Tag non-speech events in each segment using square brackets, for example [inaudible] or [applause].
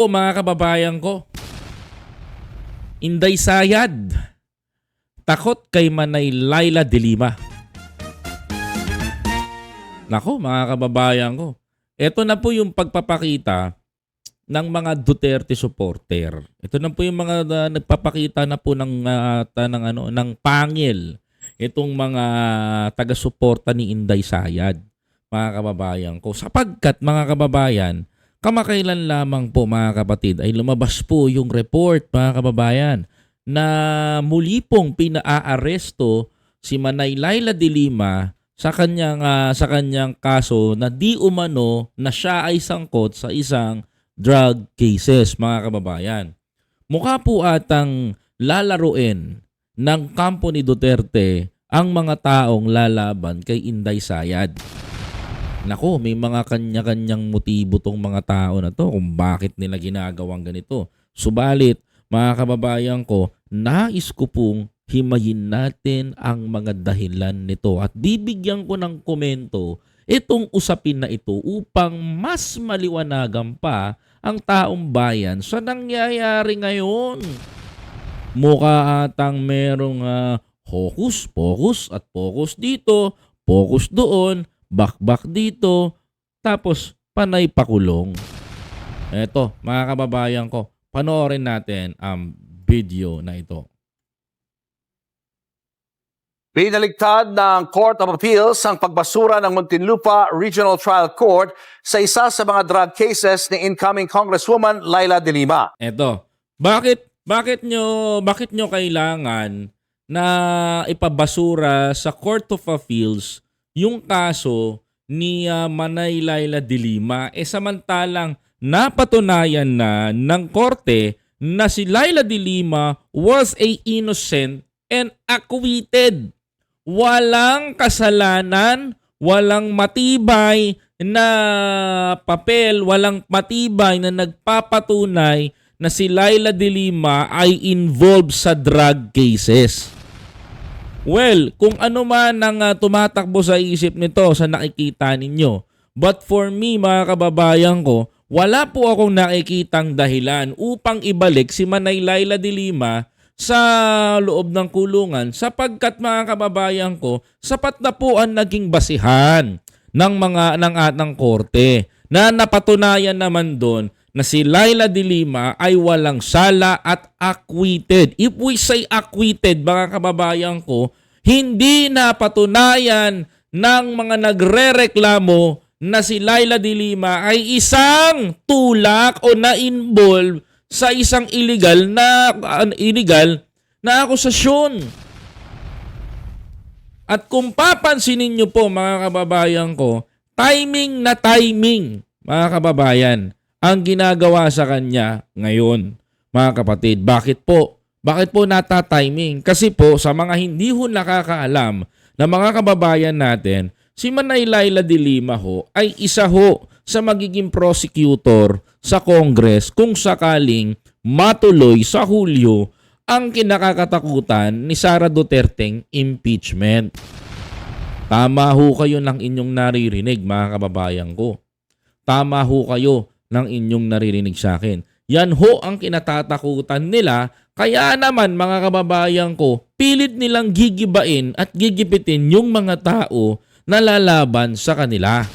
O mga kababayan ko, Inday Sayad, takot kay Manay Laila de Lima. Nako mga kababayan ko, ito na po yung pagpapakita ng mga Duterte supporter. Ito na po yung mga uh, nagpapakita na po ng uh, ng ano ng pangil itong mga taga-suporta ni Inday Sayad, mga kababayan ko. Sapagkat mga kababayan, kamakailan lamang po mga kapatid ay lumabas po yung report mga kababayan na muli pong pinaa-aresto si Manay Laila de Lima sa kanyang ah, sa kanyang kaso na di umano na siya ay sangkot sa isang drug cases mga kababayan. Mukha po atang lalaruin ng kampo ni Duterte ang mga taong lalaban kay Inday Sayad. Nako, may mga kanya-kanyang motibo tong mga tao na to kung bakit nila ginagawang ganito. Subalit, mga kababayan ko, nais ko pong himayin natin ang mga dahilan nito at bibigyan ko ng komento itong usapin na ito upang mas maliwanagan pa ang taong bayan sa nangyayari ngayon. Mukha atang merong uh, hocus pocus at focus dito, focus doon, bakbak dito, tapos panay pakulong. Eto, mga kababayan ko, panoorin natin ang video na ito. Pinaligtad ng Court of Appeals ang pagbasura ng Muntinlupa Regional Trial Court sa isa sa mga drug cases ni incoming Congresswoman Laila De Lima. Eto, bakit bakit nyo bakit nyo kailangan na ipabasura sa Court of Appeals yung kaso ni ah, Manay Laila de Lima eh samantalang napatunayan na ng korte na si Laila de Lima was a innocent and acquitted. Walang kasalanan, walang matibay na papel, walang matibay na nagpapatunay na si Laila de Lima ay involved sa drug cases. Well, kung ano man ang ah, tumatakbo sa isip nito sa nakikita ninyo. But for me, mga kababayan ko, wala po akong nakikitang dahilan upang ibalik si Manay Laila de Lima sa loob ng kulungan sapagkat mga kababayan ko, sapat na po ang naging basihan ng mga ng atang korte na napatunayan naman doon na si Laila de Lima ay walang sala at acquitted. If we say acquitted, mga kababayan ko, hindi napatunayan ng mga nagrereklamo na si Laila de Lima ay isang tulak o na-involve sa isang illegal na uh, illegal na akusasyon. At kung papansinin niyo po mga kababayan ko, timing na timing mga kababayan ang ginagawa sa kanya ngayon. Mga kapatid, bakit po? Bakit po nata-timing? Kasi po sa mga hindi ho nakakaalam na mga kababayan natin, si Manay Laila de Lima ho ay isa ho sa magiging prosecutor sa Congress kung sakaling matuloy sa Hulyo ang kinakakatakutan ni Sara Duterteng impeachment. Tama ho kayo ng inyong naririnig mga kababayan ko. Tama ho kayo ng inyong naririnig sa akin. Yan ho ang kinatatakutan nila. Kaya naman mga kababayan ko, pilit nilang gigibain at gigipitin yung mga tao na lalaban sa kanila.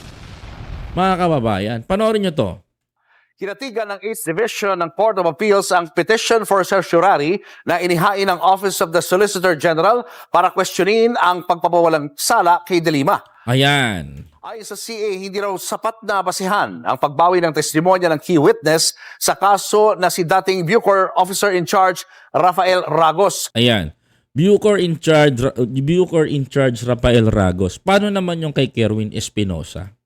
Mga kababayan, panoorin nyo to. Kinatigan ng 8th Division ng Court of Appeals ang petition for certiorari na inihain ng Office of the Solicitor General para questionin ang pagpapawalang sala kay De Lima. Ayan. Ayon sa CA, hindi raw sapat na basihan ang pagbawi ng testimonya ng key witness sa kaso na si dating Bucor Officer in Charge Rafael Ragos. Ayan. Bucor in charge Bucor in charge Rafael Ragos. Paano naman yung kay Kerwin Espinosa?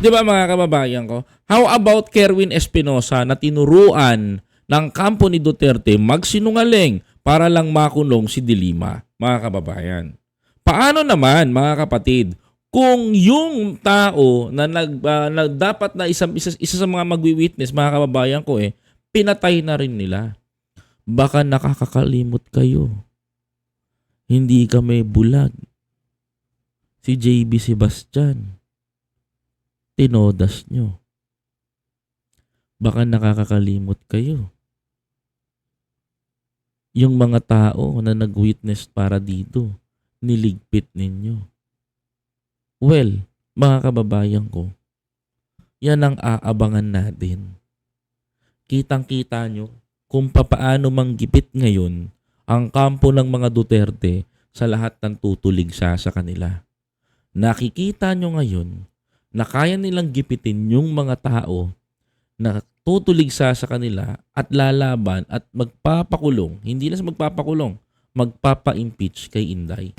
'Di ba mga kababayan ko? How about Kerwin Espinosa na tinuruan ng kampo ni Duterte magsinungaling para lang makulong si Dilima, mga kababayan? Paano naman mga kapatid kung yung tao na nag ah, na dapat na isa, isa, isa sa mga magwi-witness mga kababayan ko eh pinatay na rin nila. Baka nakakakalimot kayo. Hindi kami bulag. Si JB Sebastian tinodas nyo. baka nakakakalimot kayo. Yung mga tao na nag-witness para dito, niligpit ninyo. Well, mga kababayan ko, yan ang aabangan natin. Kitang-kita nyo kung papaano manggipit ngayon ang kampo ng mga Duterte sa lahat ng tutulig sa kanila. Nakikita nyo ngayon na kaya nilang gipitin yung mga tao na tutulig sa kanila at lalaban at magpapakulong, hindi sa magpapakulong, magpapa-impeach kay Inday.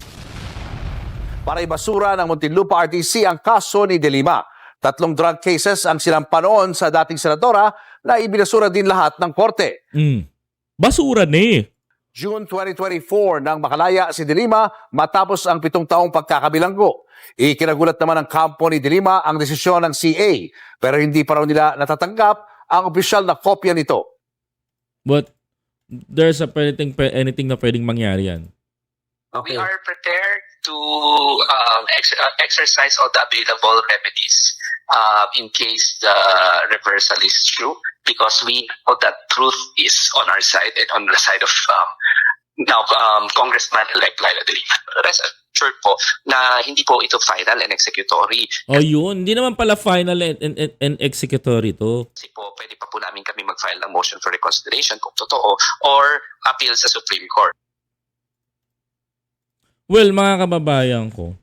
Para ibasura ng Muntinlupa RTC ang kaso ni De Lima. Tatlong drug cases ang sinampa noon sa dating senadora na ibinasura din lahat ng korte. Mm. Basura ni. June 2024 nang makalaya si De Lima matapos ang pitong taong pagkakabilanggo. Ikinagulat naman ng kampo ni De Lima ang desisyon ng CA pero hindi pa raw nila natatanggap ang opisyal na kopya nito. But there's a anything, anything na pwedeng mangyari yan. We are prepared to um, ex- uh, exercise all the available remedies uh, in case the reversal is true because we know that truth is on our side and on the side of um, now um, Congressman-elect Laila De Lima. Rest assured po na hindi po ito final and executory Oh, yun. Hindi naman pala final and, and, and, and executory to. kasi po pwede pa po namin kami mag-file ng motion for reconsideration kung totoo or appeal sa Supreme Court. Well, mga kababayan ko,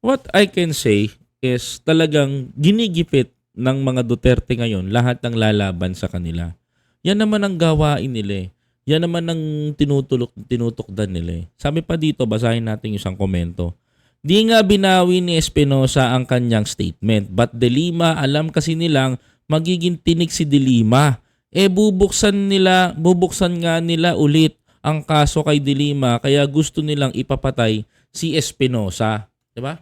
what I can say is talagang ginigipit ng mga Duterte ngayon lahat ng lalaban sa kanila. Yan naman ang gawain nila eh. Yan naman ang tinutulok, tinutukdan nila eh. Sabi pa dito, basahin natin yung isang komento. Di nga binawi ni Espinosa ang kanyang statement. But De Lima, alam kasi nilang magiging tinik si De Lima. Eh bubuksan nila, bubuksan nga nila ulit ang kaso kay De Lima kaya gusto nilang ipapatay si Espinosa. 'Di ba?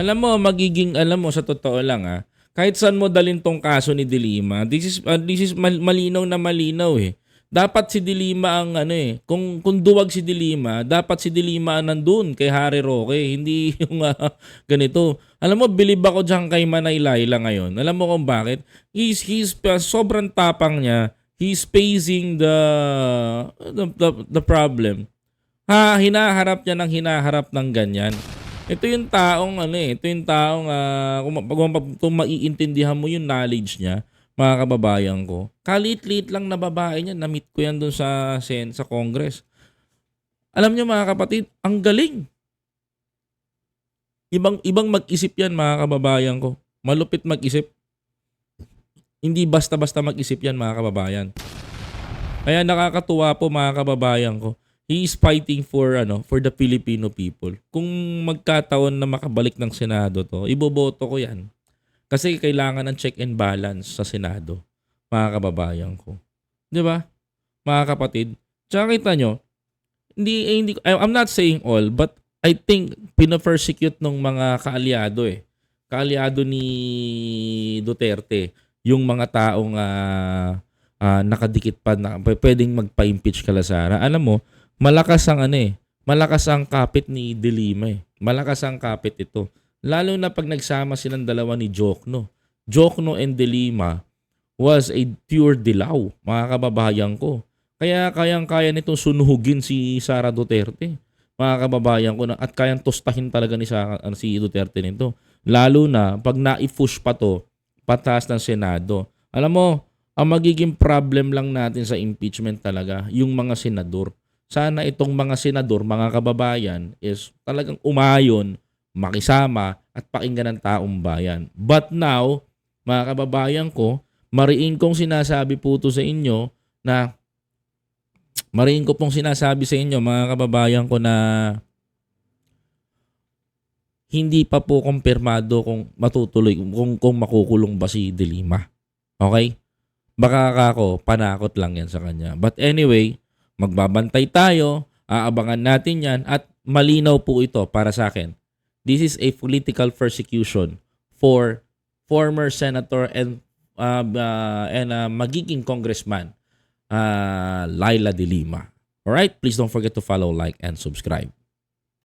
Alam mo, magiging, alam mo, sa totoo lang ah, kahit saan mo dalhin tong kaso ni De Lima, this is, uh, this is mal- malinaw na malinaw eh. Dapat si De Lima ang ano eh, kung, kung duwag si De Lima, dapat si De Lima ang nandun kay Harry Roque, hindi [laughs] yung ah, ganito. Alam mo, bilib ako dyan kay Manay Laila ngayon. Alam mo kung bakit? He's, he's, uh, sobrang tapang niya, he's facing the, the, the, the problem. Ha, hinaharap niya ng hinaharap ng ganyan. Ito yung taong ano eh, ito yung taong ah, kung, kung, kung maiintindihan mo yung knowledge niya, mga kababayan ko. Kalit-lit lang na babae niya, na-meet ko yan doon sa sen sa Congress. Alam niyo mga kapatid, ang galing. Ibang ibang mag-isip yan mga kababayan ko. Malupit mag-isip. Hindi basta-basta mag-isip yan mga kababayan. Kaya nakakatuwa po mga kababayan ko he is fighting for ano for the Filipino people. Kung magkataon na makabalik ng Senado to, iboboto ko 'yan. Kasi kailangan ng check and balance sa Senado, mga kababayan ko. 'Di ba? Mga kapatid, tsaka kita nyo, hindi, eh, hindi, I'm not saying all, but I think pina-persecute ng mga kaalyado eh. Kaalyado ni Duterte, yung mga taong ah, ah, nakadikit pa na pwedeng magpa-impeach kala Sara. Alam mo, malakas ang ano eh, malakas ang kapit ni De Lima eh. Malakas ang kapit ito. Lalo na pag nagsama silang dalawa ni Jokno. Jokno and De Lima was a pure dilaw, mga kababayan ko. Kaya kayang-kaya nitong sunuhugin si Sara Duterte, mga kababayan ko na at kayang tustahin talaga ni Sara, si Duterte nito. Lalo na pag na-push pa to pataas ng Senado. Alam mo, ang magiging problem lang natin sa impeachment talaga, yung mga senador sana itong mga senador, mga kababayan, is talagang umayon, makisama, at pakinggan ng taong bayan. But now, mga kababayan ko, mariin kong sinasabi po to sa inyo na mariin ko pong sinasabi sa inyo, mga kababayan ko na hindi pa po kumpirmado kung matutuloy, kung, kung makukulong ba si De Lima. Okay? Baka ako, panakot lang yan sa kanya. But anyway, magbabantay tayo, aabangan natin yan, at malinaw po ito para sa akin. This is a political persecution for former senator and uh, uh, and uh, magiging congressman uh, Laila De Lima. Alright, please don't forget to follow, like, and subscribe.